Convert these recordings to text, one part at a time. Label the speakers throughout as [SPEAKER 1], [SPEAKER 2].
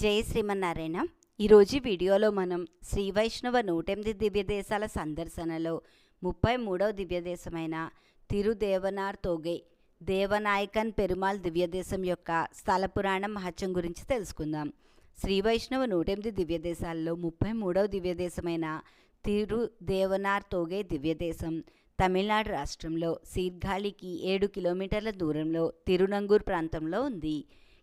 [SPEAKER 1] జై శ్రీమన్నారాయణ. ఈరోజు వీడియోలో మనం శ్రీ వైష్ణవ నూటెనిమిది దివ్యదేశాల సందర్శనలో ముప్పై మూడవ దివ్యదేశమైన తిరుదేవనార్ తోగే దేవనాయకన్ పెరుమాల్ దివ్యదేశం యొక్క స్థల పురాణం మహత్యం గురించి తెలుసుకుందాం. శ్రీ వైష్ణవ నూటెనిమిది దివ్యదేశాల్లో ముప్పై మూడవ దివ్యదేశమైన తిరు దేవనార్ తోగే దివ్యదేశం తమిళనాడు రాష్ట్రంలో సీర్గాళికి ఏడు కిలోమీటర్ల దూరంలో తిరునంగూర్ ప్రాంతంలో ఉంది.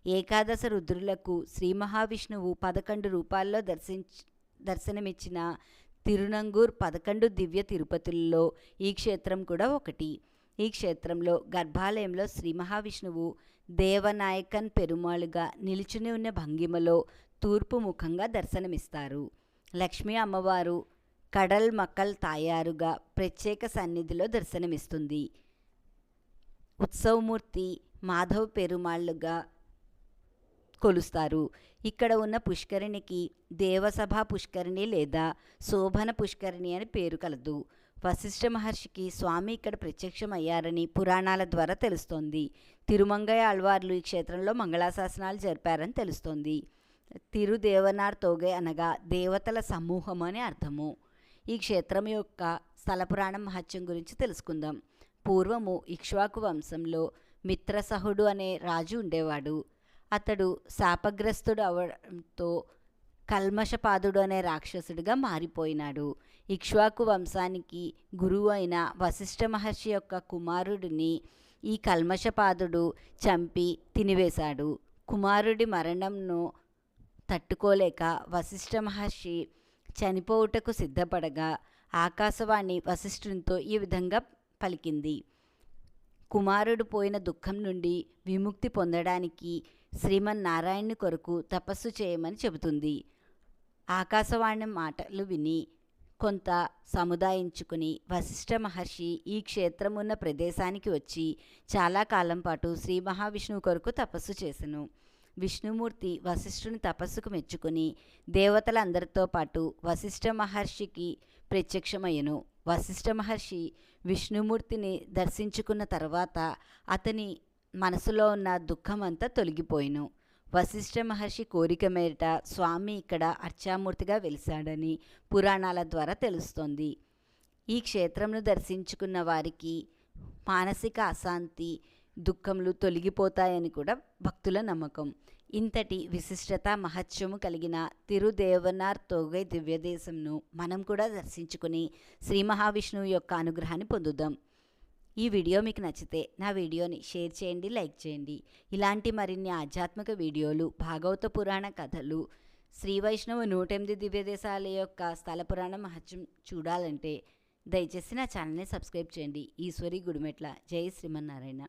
[SPEAKER 1] ఏకాదశ రుద్రులకు శ్రీ మహావిష్ణువు పదకొండు రూపాల్లో దర్శించ దర్శనమిచ్చిన తిరునంగూర్ పదకొండు దివ్య తిరుపతుల్లో ఈ క్షేత్రం కూడా ఒకటి. ఈ క్షేత్రంలో గర్భాలయంలో శ్రీ మహావిష్ణువు దేవనాయకన్ పెరుమాళుగా నిలుచుని ఉన్న భంగిమలో తూర్పు ముఖంగా దర్శనమిస్తారు. లక్ష్మీ అమ్మవారు కడల్ మక్కల్ తాయారుగా ప్రత్యేక సన్నిధిలో దర్శనమిస్తుంది. ఉత్సవమూర్తి మాధవ్ పెరుమాళ్ళుగా కొలుస్తారు. ఇక్కడ ఉన్న పుష్కరిణికి దేవసభ పుష్కరిణి లేదా శోభన పుష్కరిణి అని పేరు కలదు. వశిష్ఠ మహర్షికి స్వామి ఇక్కడ ప్రత్యక్షమయ్యారని పురాణాల ద్వారా తెలుస్తోంది. తిరుమంగయ్య ఆళ్వార్లు ఈ క్షేత్రంలో మంగళాశాసనాలు జరిపారని తెలుస్తోంది. తిరుదేవనార్ తోగే అనగా దేవతల సమూహం అని అర్థము. ఈ క్షేత్రం యొక్క స్థల పురాణం మహత్యం గురించి తెలుసుకుందాం. పూర్వము ఇక్ష్వాకు వంశంలో మిత్రసహుడు అనే రాజు ఉండేవాడు. అతడు శాపగ్రస్తుడు అవడంతో కల్మషపాదుడు అనే రాక్షసుడిగా మారిపోయినాడు. ఇక్ష్వాకు వంశానికి గురువు అయిన వశిష్ఠ మహర్షి యొక్క కుమారుడిని ఈ కల్మషపాదుడు చంపి తినివేశాడు. కుమారుడి మరణంను తట్టుకోలేక వశిష్ఠ మహర్షి చనిపోవుటకు సిద్ధపడగా ఆకాశవాణి వశిష్ఠునితో ఈ విధంగా పలికింది. కుమారుడు పోయిన దుఃఖం నుండి విముక్తి పొందడానికి శ్రీమన్నారాయణుని కొరకు తపస్సు చేయమని చెబుతుంది. ఆకాశవాణి మాటలు విని కొంత సముదాయించుకుని వశిష్ఠ మహర్షి ఈ క్షేత్రం ఉన్న ప్రదేశానికి వచ్చి చాలా కాలం పాటు శ్రీ మహావిష్ణువు కొరకు తపస్సు చేసెను. విష్ణుమూర్తి వశిష్ఠుని తపస్సుకు మెచ్చుకుని దేవతలందరితో పాటు వశిష్ఠ మహర్షికి ప్రత్యక్షమయ్యను. వశిష్ఠ మహర్షి విష్ణుమూర్తిని దర్శించుకున్న తర్వాత అతని మనసులో ఉన్న దుఃఖమంతా తొలగిపోయిను. వశిష్ఠ మహర్షి కోరిక మేరట స్వామి ఇక్కడ అర్చామూర్తిగా వెలిశాడని పురాణాల ద్వారా తెలుస్తోంది. ఈ క్షేత్రంను దర్శించుకున్న వారికి మానసిక అశాంతి దుఃఖములు తొలగిపోతాయని కూడా భక్తుల నమ్మకం. ఇంతటి విశిష్టత మహత్యము కలిగిన తిరుదేవనార్ తోగై దివ్యదేశంను మనం కూడా దర్శించుకుని శ్రీ మహావిష్ణువు యొక్క అనుగ్రహాన్ని పొందుదాం. ఈ వీడియో మీకు నచ్చితే నా వీడియోని షేర్ చేయండి లైక్ చేయండి. ఇలాంటి మరిన్ని ఆధ్యాత్మిక వీడియోలు భాగవత పురాణ కథలు శ్రీ వైష్ణవ నూటెనిమిది దివ్యదేశాల యొక్క స్థల పురాణ మహత్యం చూడాలంటే దయచేసి నా ఛానల్ని సబ్స్క్రైబ్ చేయండి. ఈశ్వరి గుడిమెట్ల. జై శ్రీమన్నారాయణ.